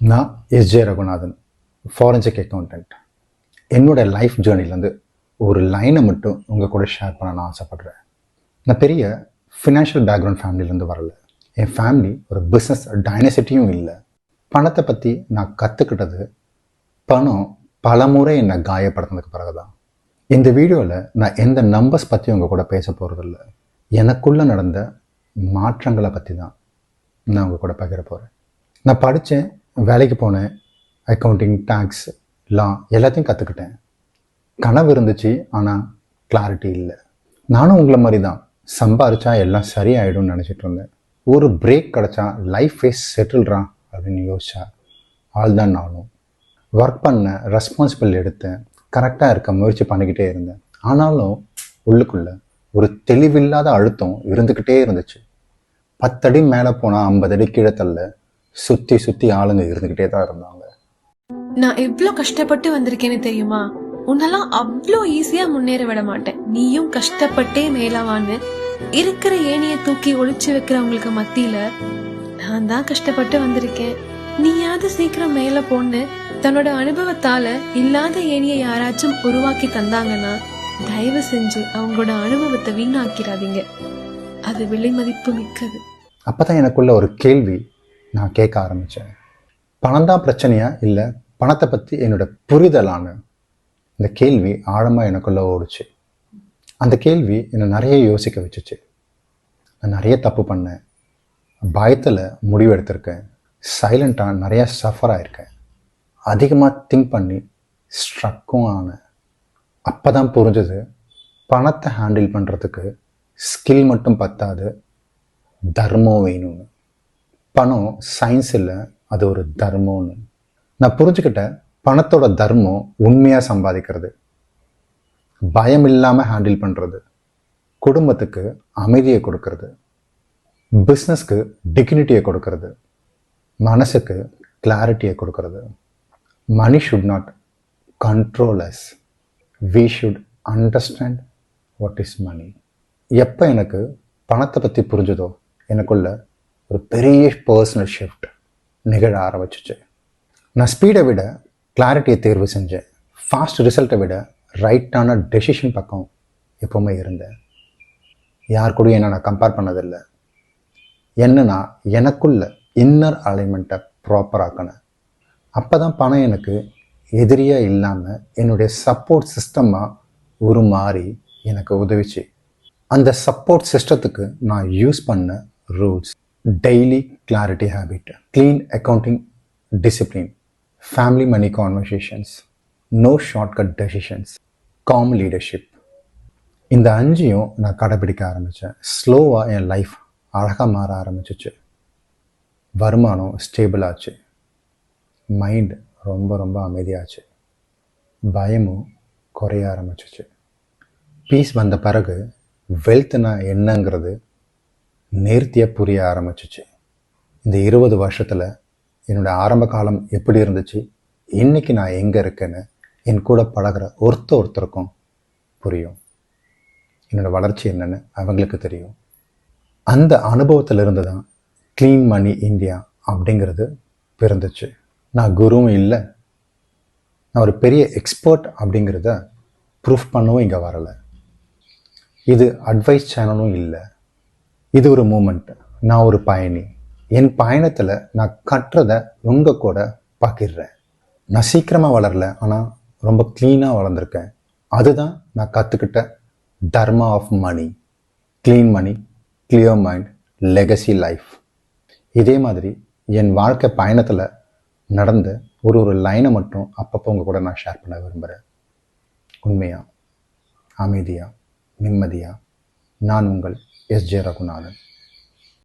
நான் S J Raghunathan forensic accountant என்னோட life ஜேர்னிலேருந்து ஒரு லைனை மட்டும் உங்கள் கூட ஷேர் பண்ண நான் ஆசைப்பட்றேன். நான் பெரிய ஃபினான்ஷியல் பேக்ரவுண்ட் ஃபேமிலியிலேருந்து வரல. என் ஃபேமிலி ஒரு பிஸ்னஸ் டைனசிட்டியும் இல்லை. பணத்தை பற்றி நான் கற்றுக்கிட்டது பணம் பலமுறை என்னை காயப்படுத்தினதுக்கு பிறகு தான் இந்த வீடியோவில் நான் எந்த நம்பர்ஸ் பற்றி உங்கள் கூட பேச போகிறதில்ல எனக்குள்ளே நடந்த மாற்றங்களை பற்றி தான் நான் உங்கள் கூட பகிர போகிறேன் நான் படித்தேன் வேலைக்கு போனேன். அக்கௌண்டிங் டேக்ஸ் லா எல்லாத்தையும் கற்றுக்கிட்டேன் கனவு இருந்துச்சு ஆனால் கிளாரிட்டி இல்லை. நானும் உங்களை மாதிரி தான் சம்பாரிச்சா எல்லாம் சரியாயிடும்னு நினச்சிட்டு இருந்தேன். ஒரு பிரேக் கிடச்சா லைஃப் ஃபேஸ் செட்டில்றான் அப்படின்னு யோசிச்சா ஆள் தான் நானும். ஒர்க் பண்ண ரெஸ்பான்சிபிள் எடுத்தேன். கரெக்டாக இருக்க முயற்சி பண்ணிக்கிட்டே இருந்தேன். ஆனாலும் உள்ளுக்குள்ள ஒரு தெளிவில்லாத அழுத்தம் இருந்துக்கிட்டே இருந்துச்சு. பத்தடி மேலே போனால் ஐம்பது அடி கீழே தள்ள. சுற்றி சுற்றி ஆளுங்க இருந்துக்கிட்டே தான் இருந்தாங்க. நான் எவ்ளோ கஷ்டப்பட்டு வந்திருக்கேன்னு தெரியுமா? உன்னெல்லாம் அவ்ளோ ஈஸியா முன்னேற விட மாட்டேன். நீயும் கஷ்டப்பட்டே மேலவான்னு இருக்கிற ஏணிய தூக்கி ஒளிச்சு வைக்கிறவங்களுக்கு மத்தியில நான் தான் கஷ்டப்பட்டு வந்திருக்கேன். நீயாவது சீக்கிரம் மேல போன்னு தன்னோட அனுபவத்தால இல்லாத ஏணியை யாராச்சும் உருவாக்கி தந்தாங்கன்னா தயவு செஞ்சு அவங்களோட அனுபவத்தை வீணாக்கிறாதீங்க அது விலை மதிப்பு மிக்கது. அப்போ தான் எனக்குள்ள ஒரு கேள்வி நான் கேட்க ஆரம்பித்தேன் பணம் தான் பிரச்சனையா? இல்லை பணத்தை பற்றி என்னோட புரிதலான இந்த கேள்வி ஆழமாக எனக்குள்ள ஓடுச்சு. அந்த கேள்வி என்னை நிறைய யோசிக்க வச்சுச்சு. நான் நிறைய தப்பு பண்ணேன். பயத்தில் முடிவு எடுத்திருக்கேன். சைலண்ட்டாக நிறையா சஃபர் ஆயிருக்கேன். அதிகமாக திங்க் பண்ணி ஸ்ட்ரக்கும் ஆனேன். அப்போ தான் புரிஞ்சது பணத்தை ஹேண்டில் பண்ணுறதுக்கு ஸ்கில் மட்டும் பத்தாது தர்மம் வேணும்னு. பணம் சயின்ஸ் இல்லை அது ஒரு தர்மம்னு. நான் புரிஞ்சுக்கிட்டேன். பணத்தோட தர்மம் உண்மையாக சம்பாதிக்கிறது. பயம் இல்லாமல் ஹேண்டில் பண்ணுறது குடும்பத்துக்கு அமைதியை கொடுக்கறது. பிஸ்னஸ்க்கு டிக்னிட்டியை கொடுக்கறது. மனசுக்கு கிளாரிட்டியை கொடுக்கறது. Money should not control us we should understand what is money எப்போ எனக்கு பணத்தை பற்றி புரிஞ்சதோ எனக்குள்ள ஒரு பெரிய பர்சனல் ஷிஃப்ட் நிகழ ஆரம்பிச்சிச்சு. நான் ஸ்பீடை விட கிளாரிட்டியை தேர்வு செஞ்சேன் ஃபாஸ்ட் ரிசல்ட்டை விட ரைட்டான டெசிஷன் பக்கம் எப்போவுமே இருந்தேன். யார் கூடயும் என்ன நான் கம்பேர் பண்ணதில்லை. என்னன்னா எனக்குள்ள இன்னர் அலைன்மெண்ட்டை ப்ராப்பராக்கினேன் அப்போ தான் பணம் எனக்கு எதிரியாக இல்லாமல் என்னுடைய சப்போர்ட் சிஸ்டமாக உருமாறி எனக்கு உதவிச்சு. அந்த சப்போர்ட் சிஸ்டத்துக்கு நான் யூஸ் பண்ண rules daily clarity habit clean accounting discipline family money conversations no shortcut decisions calm leadership இந்த அஞ்சையும் நான் கடைபிடிக்க ஆரம்பித்தேன் ஸ்லோவாக என் லைஃப் அழகாக மாற ஆரம்பிச்சிச்சு. வருமானம் ஸ்டேபிள் ஆச்சு. மைண்ட் ரொம்ப ரொம்ப அமைதியாச்சு. பயமும் குறைய ஆரம்பிச்சிச்சு. பீஸ் வந்த பிறகு வெல்த்னா என்னங்கிறது நேர்த்தியாக புரிய ஆரம்பிச்சிச்சு. இந்த இருபது வருஷத்தில் என்னோட ஆரம்ப காலம் எப்படி இருந்துச்சு? இன்றைக்கி நான் எங்கே இருக்கேன்னு என் கூட பழகுற ஒருத்த ஒருத்தருக்கும் புரியும். என்னோடய வளர்ச்சி என்னென்னு அவங்களுக்கு தெரியும். அந்த அனுபவத்திலிருந்து தான் க்ளீன் மணி இந்தியா அப்படிங்கிறது பிறந்துச்சு. நான் குருவும் இல்லை. நான் ஒரு பெரிய எக்ஸ்பர்ட் அப்படிங்கிறத ப்ரூஃப் பண்ணவும் இங்கே வரலை. இது அட்வைஸ் சேனலும் இல்லை. இது ஒரு மூமெண்ட் நான் ஒரு பயணி. என் பயணத்தில் நான் கற்றதை உங்கள் கூட பகிர்றேன். நான் சீக்கிரமாக வளரல ஆனால் ரொம்ப க்ளீனாக வளர்ந்துருக்கேன். அதுதான் நான் கற்றுக்கிட்ட dharma of money. Clean money clear mind legacy life இதே மாதிரி என் வாழ்க்கை பயணத்தில் நடந்த ஒரு ஒரு லைனை மட்டும் அப்பப்போ உங்கள் கூட நான் ஷேர் பண்ண விரும்புகிறேன் உண்மையாக அமைதியாக நிம்மதியாக நான் உங்கள் எஸ் ஜே ரகுநாதன்